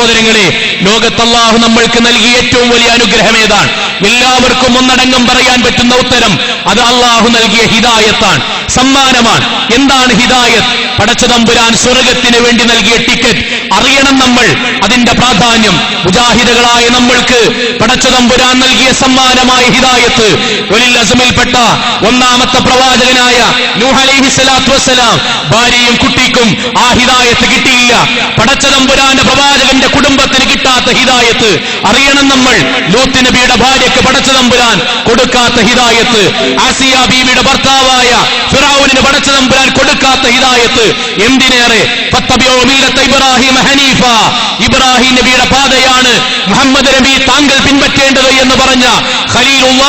സഹോദരങ്ങളെ ലോകത്തല്ലാഹു നമ്മൾക്ക് നൽകിയ ഏറ്റവും വലിയ അനുഗ്രഹം ഏതാണ്? എല്ലാവർക്കും ഒന്നടങ്കം പറയാൻ പറ്റുന്ന ഉത്തരം അത് അള്ളാഹു നൽകിയ ഹിദായത്താണ് സമ്മാനമാണ്. എന്താണ് ഹിദായത്ത്? പടച്ചതമ്പുരാൻ സ്വർഗത്തിന് വേണ്ടി നൽകിയ ടിക്കറ്റ് അറിയണം നമ്മൾ. അതിന്റെ പ്രാധാന്യം. മുജാഹിദുകളായ നമ്മൾക്ക് പടച്ചതമ്പുരാൻ നൽകിയ സമ്മാനമായ ഹിദായത്ത്. ഒലിൽ അസമിൽപ്പെട്ട ഒന്നാമത്തെ പ്രവാചകനായ നൂഹ് വസ്സലാം ഭാര്യയും കുട്ടിക്കും ആ ഹിദായത്ത് കിട്ടിയില്ല. പടച്ചതമ്പുരാന്റെ പ്രവാചകന്റെ കുടുംബത്തിന് കിട്ടാത്ത ഹിതായത്ത് അറിയണം നമ്മൾ. ലൂത്ത് നബിയുടെ ഭാര്യയ്ക്ക് പടച്ചു തമ്പുരാൻ കൊടുക്കാത്ത ഹിതായത്ത് ആസിയ ബീവിയുടെ ഭർത്താവായ ഫിറാവുലിന് പടച്ചു തമ്പുരാൻ കൊടുക്കാത്ത ഹിതായത്ത് എന്തിനേറെ? ഇബ്രാഹിം ഹനീഫ. ഇബ്രാഹിം നബിയുടെ പാതയാണ് മുഹമ്മദ് നബി താങ്കൾ പിൻപറ്റേണ്ടത് എന്ന് പറഞ്ഞ ഖലീലുള്ള.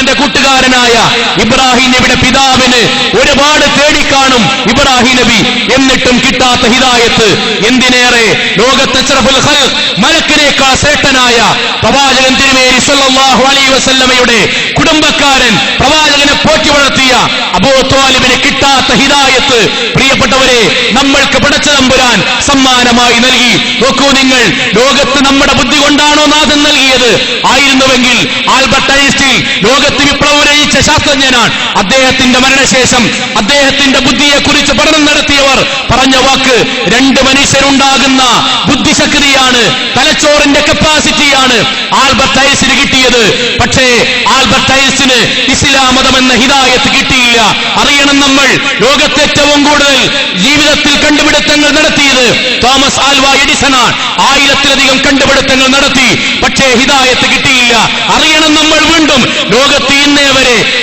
പടച്ചതമ്പുരാന്റെ കൂട്ടുകാരനായ ഇബ്രാഹിം നബിയുടെ പിതാവിന് ഒരുപാട് തേടിക്കാണും ഇബ്രാഹിം നബി. എന്നിട്ടും കിട്ടാത്ത ഹിദായത്ത്. എന്തിനേറെ? ലോകത്തെ ചെറുഫുൽ ഖൽഖ് മലക്കിനേക്കാൾ ശ്രേഷ്ഠനായ പ്രവാചകൻ തിരുമേനി സല്ലല്ലാഹു അലൈഹി വസല്ലമയുടെ കുടുംബക്കാരൻ പ്രവാചകനെ പോറ്റി വളർത്തിയ അബൂ കിട്ടാത്ത ഹിദായത്ത്. പ്രിയപ്പെട്ടവരെ നമ്മൾക്ക് പടച്ചതമ്പുരാൻ സമ്മാനമായി നൽകി. നോക്കൂ നിങ്ങൾ ലോകത്ത് നമ്മുടെ ബുദ്ധി കൊണ്ടാണോ നാഥൻ നൽകിയത്? ആയിരുന്നുവെങ്കിൽ ആൽബർട്ട് ഐൻസ്റ്റീൻ ലോകത്ത് വിപ്ലവം രചിച്ച ശാസ്ത്രജ്ഞനാണ്. അദ്ദേഹത്തിന്റെ മരണശേഷം അദ്ദേഹത്തിന്റെ ബുദ്ധിയെ കുറിച്ച് പഠനം നടത്തിയവർ പറഞ്ഞ വാക്ക് രണ്ട് മനുഷ്യരുണ്ടാകുന്ന ബുദ്ധിശക്തിയാണ് തലച്ചോറിന്റെ കപ്പാസിറ്റിയാണ് ആൽബർട്ട് ഐസിന് കിട്ടിയത്. പക്ഷേ ആൽബർട്ട് ഐസിന് ഇസ്ലാം മതം എന്ന ഹിതായത്ത് കിട്ടിയില്ല. അറിയണം നമ്മൾ ലോകത്തേറ്റവും കൂടുതൽ ജീവിതത്തിൽ കണ്ടുപിടുത്തങ്ങൾ നടത്തിയത് തോമസ് ആൽവ എഡിസണാണ്. ആയിരത്തിലധികം കണ്ടുപിടുത്തങ്ങൾ നടത്തി. പക്ഷേ ഹിതായത്ത് കിട്ടിയില്ല. അറിയണം നമ്മൾ വീണ്ടും ലോകത്ത് ഇന്നേ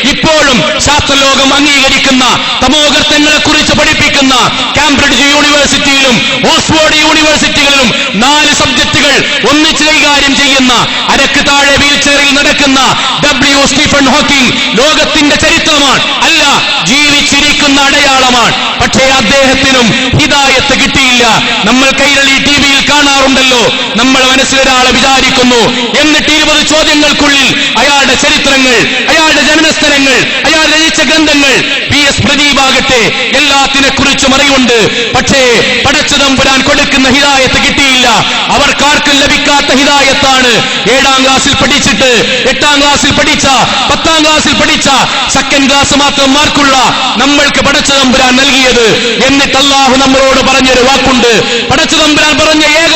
ഇപ്പോഴും ശാസ്ത്രലോകം അംഗീകരിക്കുന്ന തമോഗർത്തങ്ങളെ കുറിച്ച് പഠിപ്പിക്കുന്ന കാംബ്രിഡ്ജ് യൂണിവേഴ്സിറ്റിയിലും ഓക്സ്ഫോർഡ് യൂണിവേഴ്സിറ്റികളിലും നാല് സബ്ജക്റ്റുകൾ ഒന്നിച്ച് കൈകാര്യം ചെയ്യുന്ന അരക്ക് താഴെ വീൽചെയറിൽ നടക്കുന്ന ഡബ്ല്യു സ്റ്റീഫൻ ഹോക്കിംഗ് ലോകത്തിന്റെ ചരിത്രമാണ്. അല്ല ജീവിച്ചിരിക്കുന്ന അടയാളമാണ്. പക്ഷേ അദ്ദേഹത്തിനും ഹിതായത്ത് കിട്ടിയില്ല. നമ്മൾ കൈരളി ടി വിയിൽ കാണാറുണ്ടല്ലോ. നമ്മൾ മനസ്സിലൊരാളെ വിചാരിക്കുന്നു. എന്നിട്ട് ഇരുപത് ചോദ്യങ്ങൾക്കുള്ളിൽ ചരിത്രങ്ങൾ അയാളുടെ ജനനസ്ഥലങ്ങൾ അയാൾ രചിച്ച ഗ്രന്ഥങ്ങൾ. പി എസ് പ്രദീപാകട്ടെ എല്ലാത്തിനെ കുറിച്ചും അറിവുണ്ട്. പക്ഷേ പടച്ചതമ്പുരാൻ കൊടുക്കുന്ന ഹിതായത്ത് കിട്ടിയില്ല. അവർക്കാർക്കും ലഭിക്കാത്ത ഹിതായത്താണ് ഏഴാം ക്ലാസ്സിൽ പഠിച്ചിട്ട് എട്ടാം ക്ലാസ്സിൽ പഠിച്ച പത്താം ക്ലാസ്സിൽ പഠിച്ച സെക്കൻഡ് ക്ലാസ് മാത്രം മാർക്കുള്ള നമ്മൾക്ക് പടച്ചതമ്പുരാൻ നൽകിയത്. എന്നിട്ട് അള്ളാഹു നമ്മളോട് പറഞ്ഞൊരു വാക്കുണ്ട്. പടച്ചതമ്പുരാൻ പറഞ്ഞ ഏക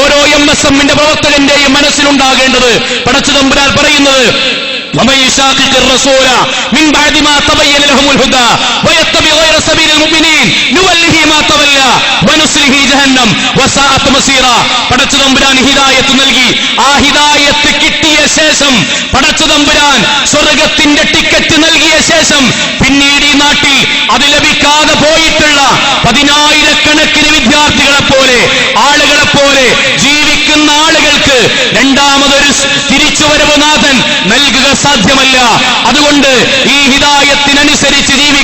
ഓരോ എം എസ് എമ്മിന്റെ പ്രവർത്തകന്റെയും മനസ്സിലുണ്ടാകേണ്ടത് പടച്ചതമ്പുരാൻ പറയുന്നത് ومن يشاقق الرسول من بعد ما تبين لهم الهدى ويتبع غير سبيل المؤمنين نوله ما تولى ونصله جهنم وساءت مصيرا പടച്ചതമ്പുരാൻ ഹിദായത്ത് നൽകി ആ ഹിദായത്ത് കിട്ടിയ ശേഷം പടച്ചതമ്പുരാൻ സ്വർഗത്തിന്റെ ടിക്കറ്റ് നൽകിയ ശേഷം പിന്നീട് ഈ നാട്ടിൽ അത് ലഭിക്കാതെ പോയിട്ടുള്ള പതിനായിരക്കണക്കിന് വിദ്യാർത്ഥികളെ പോലെ സാധ്യമല്ല. അതുകൊണ്ട് ഈ ഹിതായത്തിനനുസരിച്ച് ജീവിക്കുക